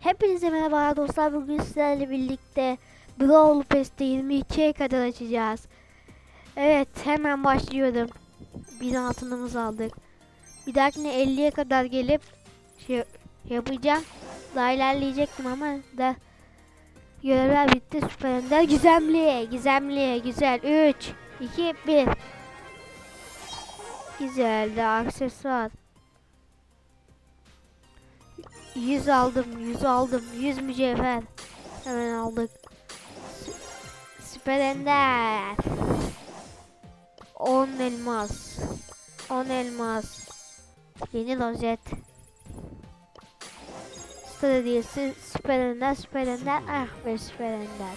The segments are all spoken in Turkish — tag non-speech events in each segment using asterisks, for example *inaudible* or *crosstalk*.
Hepinize merhaba dostlar. Bugün sizlerle birlikte Brawl Pass'te 22'ye kadar açacağız. Evet hemen başlıyorum. Bir altınımızı aldık. Bir dahakine 50'ye kadar gelip şey yapacağım. Daha ilerleyecektim ama da görevler bitti. Süper Ender gizemli. Gizemli. Güzel. 3 2 1 Güzel de aksesuar. 100 aldım, 100 aldım, 100 mücevher. Hemen aldık. Sü- Süper Ender. 10 elmas. 10 elmas. Yeni rozet. Stradiyesi Süper Ender, Süper Ender. Ah be Süper Ender.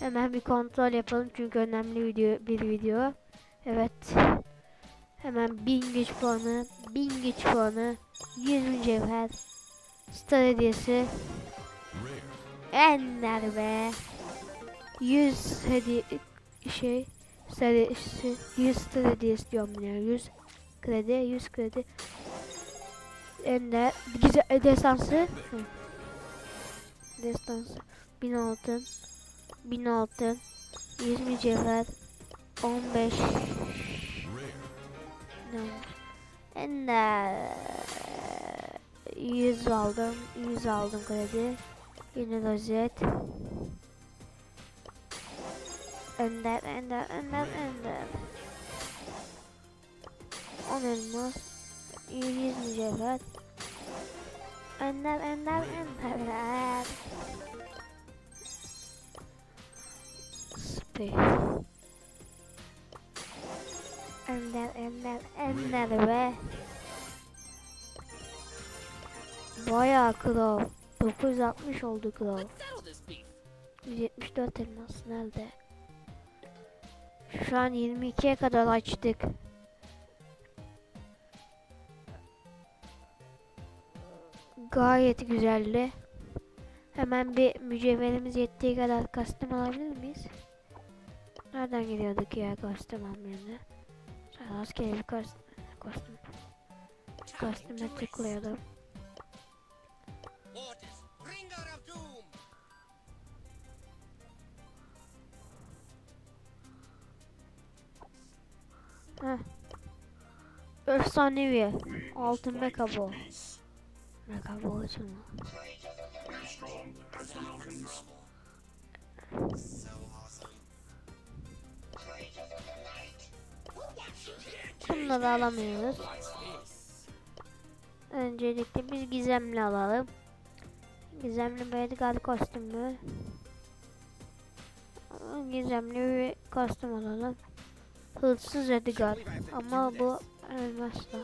Hemen bir kontrol yapalım çünkü önemli video bir video. Evet. Hemen 1000 güç puanı, 1000 güç puanı, 100 mücevher. Star hediyesi. Ender be. 100 hediye şey star hediyesi 100 star hediyesi diyorum ya 100 kredi 100 kredi Ender güzel destansı Hı. destansı 1000 altın 1000 altın 100 mücevher 15 ne olmuş? Ender 100 aldım. 100 aldım kredi. Yine rozet. Ender, ender, ender, ender. 10 elmas. 100 mücevher. Ender, ender, ender. Spey. Ender, ender, ender be. Bayağı kral. 960 oldu beef. 174 elmas nerede? Şu an 22'ye kadar açtık. Gayet güzeldi. Hemen bir mücevherimiz yettiği kadar kastım alabilir miyiz? Nereden gidiyorduk ya kastım almayana? Rastgele bir. Kastım. Kastıma tıklayalım. Heh. Efsanevi. Altın mekabo. Mekabo açılma. Bunları alamıyoruz. Öncelikle biz gizemli alalım. Gizemli Edgar kostümü. Gizemli bir kostüm alalım. Hırsız Edgar. Ama bu elmasla.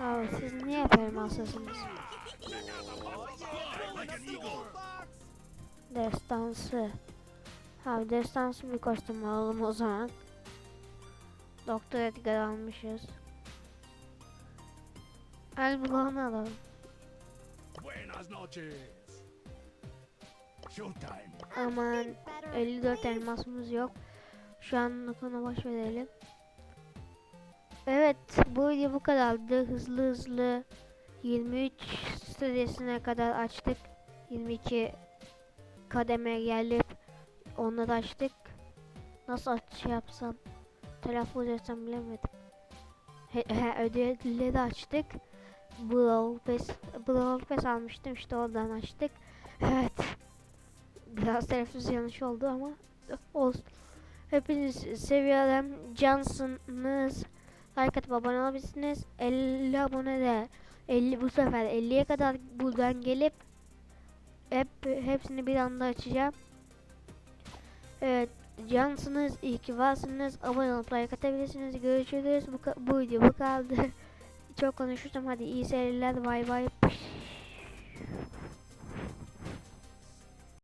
Abi siz niye hep? Destansı. Abi destansı bir kostüm alalım o zaman. Doktor Edgar almışız. El Blanc alalım. Buenas noches. Aman 54 elmasımız yok. Şu anlık ona boş verelim. Evet bu video bu kadardı. Hızlı hızlı 23 seviyesine kadar açtık. 22 kademe gelip onları açtık. Nasıl açış yapsam telaffuz etsem bilemedim. He, he, ödülleri açtık. Brawl Pass, Brawl Pass almıştım işte oradan açtık. Evet. Biraz telaffuz yanlış oldu ama olsun. Hepiniz seviyorum. Cansınız. Like atıp abone olabilirsiniz. 50 abone de 50 bu sefer 50'ye kadar buradan gelip hep hepsini bir anda açacağım. Evet. Cansınız. iyi ki varsınız. Abone olup like atabilirsiniz. Görüşürüz. Bu, bu video bu kaldı. *laughs* Çok konuşursam hadi iyi seyirler. Bay bay.